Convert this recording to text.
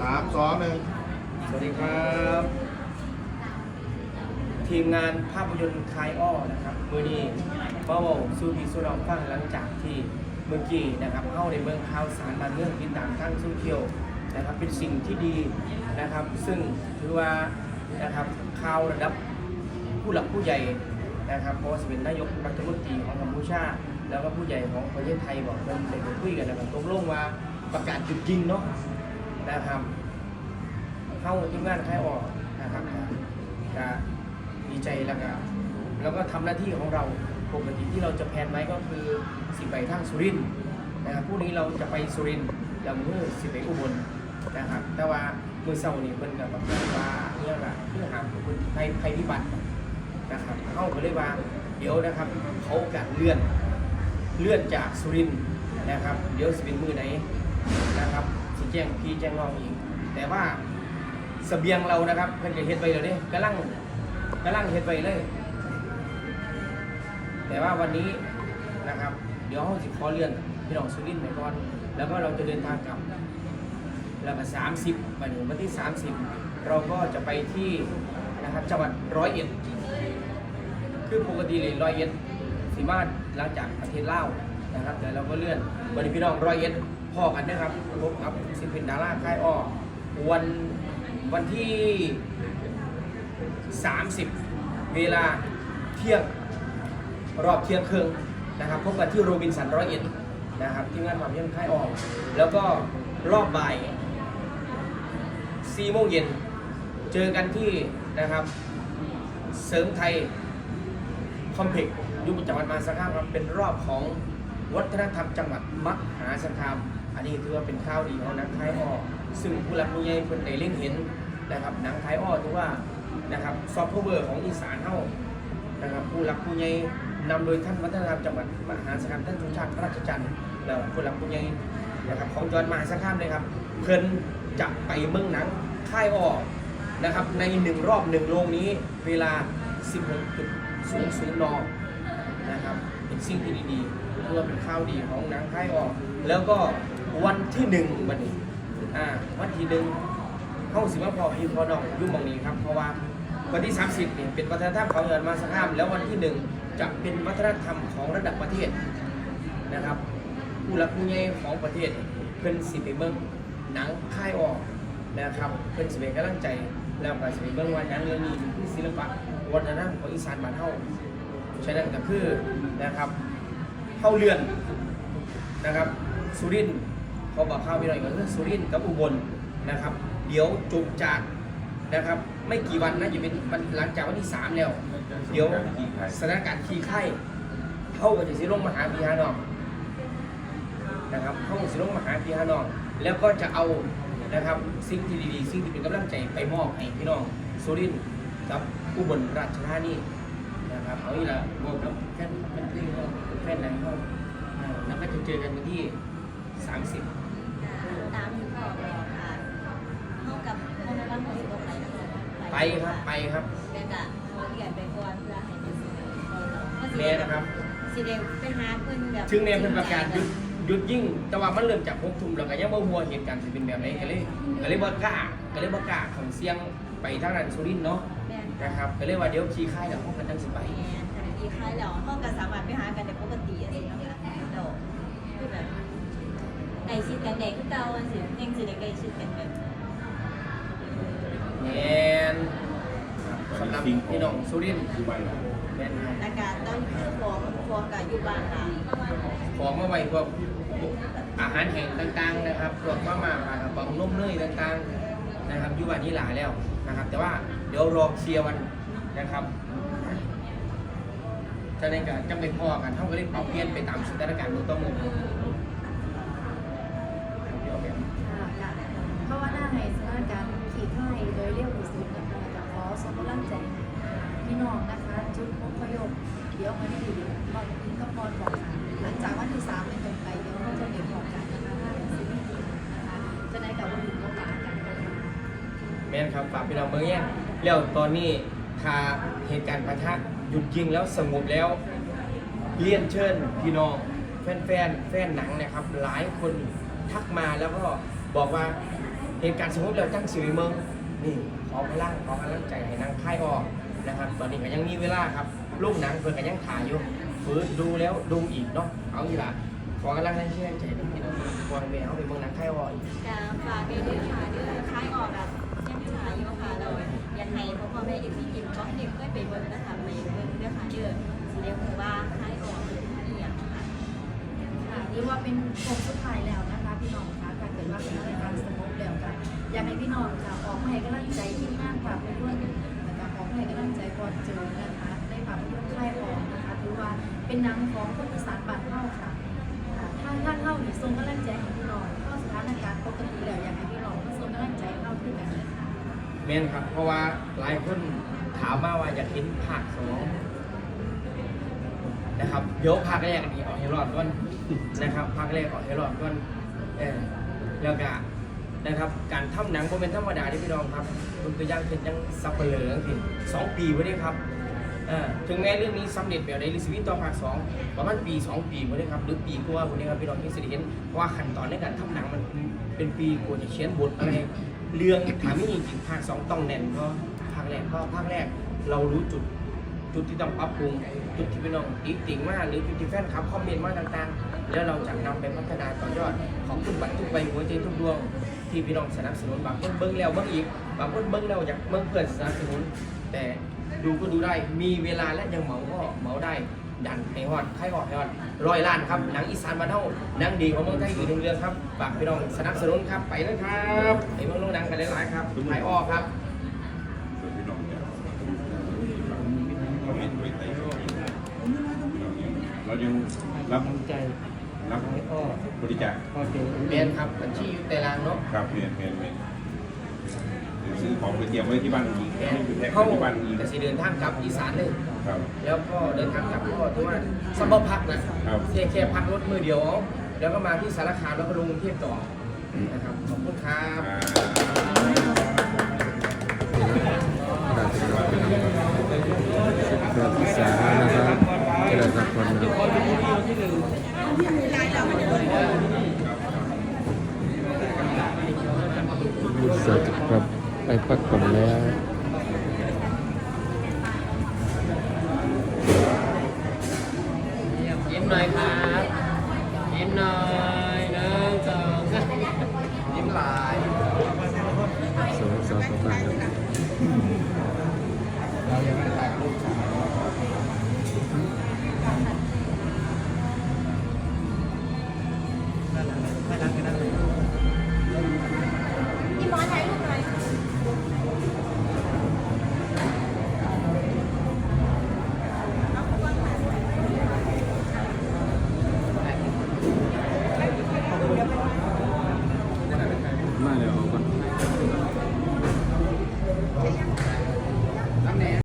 สามสองหนึ่งสวัสดีครับ ทีมงานภาพยนตร์คายอ้อนะครับมือนี้เป้าสู้พีสู้เราฟังหลังจากที่เมื่อกี้นะครับเข้าในเมืองข่าวสารบางเรื่องติดตามทั้งโซเชียลนะครับเป็นสิ่งที่ดีนะครับ ซึ่งถือว่านะครับข่าวระดับผู้หลักผู้ใหญ่นะครับเพราะว่าจะเป็นนายกรัฐมนตรีของกัมพูชา แล้วก็ผู้ใหญ่ของประเทศไทยบอกเป็นไปคุยกันนะครับตกลงว่าประกาศจุดยิงเนาะ นะครับเข้าทีมงานค่ายออกนะครับก็ดีใจแล้วก็แล้วก็ทำหน้าที่ของเราปกติที่เราจะแพนไว้ก็คือสิบไปทางสุรินนะครับพรุ่งนี้เราจะไปสุรินทร์แล้วมือสิบไปอุบลนะครับ แต่ว่ามือเสาร์นี่เพิ่นกับแบบว่าเนี่ยละเพื่อหาคนภัยภัยพิบัตินะครับเข้าก็เลยว่าเดี๋ยวนะครับเขาโอกาสเลื่อนเลื่อนจากสุรินนะครับ เดี๋ยวสิเป็นมือไหนนะครับ แจ้งพี่แจ้งน้องอีก แต่ว่าเสบียงเรานะครับเพิ่นจะเฮ็ดไปเลยเนี่ยกำลังกำลังเฮ็ดไปเลย แต่ว่าวันนี้นะครับ เดี๋ยวเราสิขอเลื่อนพี่น้องสุรินทร์ไปก่อน แล้วก็เราจะเดินทางกลับ แล้วก็30วันนี้วันที่30เราก็จะไปที่นะครับจังหวัดร้อยเอ็ดคือปกติเลยร้อยเอ็ดสีมาหลังจากประเทศลาวนะครับแต่เราก็เลื่อนวันนี้พี่น้องร้อยเอ็ด พ่อกันนะครับพบกับศิลปินดาราค่ายอ้อวันวันที่ 30 เวลาเที่ยงรอบเที่ยงครึ่งนะครับพบกันที่โรบินสันร้อยเอ็ดนะครับที่งานความเยี่ยมค่ายออก แล้วก็รอบบ่าย4โมงเย็นเจอกันที่นะครับเสริมไทยคอมเพล็กซ์ยุบจังหวัดมาสารคามครับเป็นรอบของวัฒนธรรมจังหวัดมหาสารคาม อันนี้ถือว่าเป็นข้าวดีของหนังไทยอ้อซึ่งผู้หลักผู้ใหญ่เพิ่นได้เล่งเห็นนะครับหนังไทยอ้อถือว่านะครับซอฟต์แวร์ของอีสานเฮานะครับผู้หลักผู้ใหญ่นำโดยท่านวัฒนธรรมจังหวัดมหาสารคามท่านชุชาติราชจันทร์แล้วผู้หลักผู้ใหญ่นะครับของจังหวัดมหาสารคามเลยครับเพิ่นจะไปเมืองหนังค่ายอ้อนะครับในหนึ่งรอบหนึ่งโรงนี้เวลา 16.00นนะครับเป็นสิ่งที่ดีๆเพื่อเป็นข้าวดีของหนังค่ายออก แล้วก็ วันที่หนึ่งวันนี้อ่าวันที่หนึ่งเข้าสิมาพอพี่พอน้องยุ่งบางนี้ครับ เพราะว่าวันที่ 30เนี่ยเป็นวัฒนธรรมของเงินมาสักาม แล้ววันที่หนึ่งจะเป็นวัฒนธรรมของระดับประเทศนะครับ ผู้หลักผู้ใหญ่ของประเทศเพิ่นสิไปเบิ่งหนังค่ายออกนะครับเพิ่นสิเป็นกำลังใจแล้วก็สิไปเบิ่งว่าหนังเรื่องนี้คือศิลปะวัฒนธรรมของอีสานบ้านเฮาฉะนั้นก็คือนะครับเข้าเรือนนะครับสุรินทร์ เขาบอกข้าไปหน่อยก็คือสุรินทร์กับอุบลนะครับ เดี๋ยวจบจากนะครับ ไม่กี่วันนะอยู่เป็นวันหลังจากวันที่3แล้ว เดี๋ยวสถานการณ์ขี้ไข้เข้ากับจะสิลงมาหาพีฮานองนะครับเข้ากับสิลงมาหาพีฮานองแล้วก็จะเอานะครับสิ่งที่ดีๆสิ่งที่เป็นกำลังใจไปมอบให้พี่น้องสุรินทร์กับอุบลราชธานีนะครับเอาอีกละบอกแล้วแค่แฟนเพลงเขาแฟนหนังเขาอ่าแล้วก็จะเจอกันวันที่ 30 ตามที่พ่อบอกค่ะเข้ากับโมนาลัมของตรงไหนนะคะ ไป ครับไปครับแม่กะขอเรียนไปก่อนเพื่อให้เป็นสิ่งที่แม่นะครับ สิเดไปหาเพิ่นแบบถึงแนวเพิ่นประกาศหยุดหยุดยิ่ง แต่ว่ามันเริ่มจากหกทุ่มแล้วก็ยังบ่ฮู้ว่าเหตุการณ์สิเป็นแบบไหนก็เลยก็เลยบ่กล้าก็เลยบ่กล้าของเสียงไปทางนั้นสุรินทร์เนาะแม่นะครับก็เลยว่าเดี๋ยวขี่ค่ายแล้วพวกกันจังสิไปแม่ขณะที่คล้ายแล้วเขาก็สามารถไปหากันได้ปกติอะไรอย่างเงี้ยแล้วคือแบบใกล้ชิดกันได้คือเก่าอันสิยังสิได้ใกล้ชิดกันแบบ แมนครับสำหรับ พี่น้องสุรินทร์แมนครับอากาศตอนคือของของกับอยู่บ้านล่ะของมาไว้พวกอาหารแห้งต่างๆนะครับพวกมาม่าปลากระป๋องนมเนยต่างๆนะครับอยู่วันนี้หลายแล้วนะครับ แต่ว่าเดี๋ยวรอเคลียร์วันนะครับจะในการจะไปพอกันเท่ากับเล่นปรับเปลี่ยนไปตามสถานการณ์มือต่อมือเดี๋ยวแบบค่ะเพราะว่าหน้าให้สถานการณ์ขี่ค่ายโดยเร็วที่สุดนะคะจะขอส่ง กำลังใจพี่น้องนะคะ จุดอพยพเดี๋ยวมันดีพอพิงก็พอบอกค่ะหลังจากวันที่สามเป็นต้นไปเดี๋ยวเราจะเรียนบอกกันนะคะว่าเป็นสิ่งที่ดีนะคะจะได้กับวันอื่นก็ฝากกันนะคะแม่นครับฝากพี่น้องเมืองแย่งแล้วตอนนี้ถ้าเหตุการณ์ประทะหยุดยิงแล้วสงบแล้วเรียนเชิญพี่น้องแฟนๆแฟนหนังนะครับ หลายคนทักมาแล้วก็บอกว่าเหตุการณ์สมมติเราตั้งสิริเมือง นี่ขอพลังขอกำลังใจให้นางค่ายออกนะครับ ตอนนี้ก็ยังมีเวลาครับลูกหนังเพิ่นก็ยังถ่ายอยู่ฟื้นดูแล้วดูอีกเนาะเอาอีกละขอกำลังใจให้ใจให้พี่น้องก่อนแม่เอาไปเมืองนางค่ายออกอีกจะฝากเด้อค่ะเด้อคล้ายออกแบบยังไม่หายอยู่ค่ะเราอยากให้พ่อพ่อแม่เด็กที่กินก็ให้เด็กเคยไปเบิ่งนะคะไปเบิ่งเด้อค่ะเด้อสิเรียกว่าคล้ายออกหรืออีหยังค่ะค่ะนี่ว่าเป็นโค้งสุดท้ายแล้วนะคะพี่น้องคะการเกิดว่าเป็นรายการสมุกแล้วกันอยากให้พี่น้องค่ะออกมา ให้กำลังใจที่งานค่ะเพื่อนๆแล้วก็ออกมาให้กำลังใจก่อนเจอนะคะในภาพยนตร์ค่ายออกนะคะถือว่าเป็นหนังของคนอีสานบ้านเฮาค่ะอ่าถ้าถ้าเฮานี่ส่งกำลังใจให้พี่น้องเข้าสถานการณ์ปกติแล้วอยากให้พี่น้องมาส่งกำลังใจให้เฮาด้วยกันนะคะแม่นครับ เพราะว่าหลายคนถามมาว่าอยากเห็นภาคสองนะครับเดี๋ยวภาคแรกนี่ออกให้รอดก่อนนะครับภาคแรกออกให้รอดก่อนเออแล้วก็ นะครับ การทำหนังก็เป็นธรรมดาที่พี่น้องครับมันตัวอย่างเป็นยังซับเปลืองพี่สองปีไว้ได้ครับถึงแม้เรื่องนี้สำเร็จแบบในลิสวิตต่อภาคสองประมาณปีสองปีไว้ได้ครับหรือปีกว่าไว้ได้ครับพี่น้องที่สิได้เห็นเพราะว่าขั้นตอนในการทำหนังมันเป็นปีกว่าจะเขียนบทอะไรเรื่องถามไม่จริงภาคสองต้องแน่นเพราะภาคแรกเพราะภาคแรกเรารู้จุดจุดที่ต้องปรับปรุงจุดที่พี่น้องติ๊กติ่งมากหรือจุดที่แฟนคลับคอมเมนต์มากต่างๆ แล้วเราจะนำไปพัฒนาต่อยอดของทุกบัตรทุกใบหัวใจทุกดวง ที่พี่น้องสนับสนุนบางคนเบิ้งแล้วเบิ้งอีกบางคนเบิ้งแล้วอยากเบิ้งเพื่อนสนับสนุน แต่ดูก็ดูได้มีเวลาและยังเหมาก็เหมาได้ดันให้ฮอดใครฮอดให้ฮอดร้อยล้านครับหนังอีสานบ้านเฮาหนังดีของเมืองไทยอีกหนึ่งเรื่องครับฝากพี่น้องสนับสนุนครับไปเลยครับไปเมืองโรงหนังกันหลายๆครับถ่ายอ้อครับเรายังรับใจ รับบริจาคเรียนครับบัญชีอยู่แต่ลางเนาะครับเรียนเรียนเรียนซื้อของไปเตรียมไว้ที่บ้านอีกเรียนอยู่แท็กเข้าที่บ้านอีกแต่สิเดินทางกลับอีสานเลย ครับ แล้วก็เดินทางกลับก็ถือว่าซัมเมอร์พักนะครับ แค่แค่พักรถมือเดียวเอาแล้วก็มาที่สารคามแล้วก็ลงกรุงเทพต่อนะครับขอบคุณครับอ่าแบบอีสานนะครับเจริญสักคนนะครับ เสร็จครับไปพักผ่อนแล้ว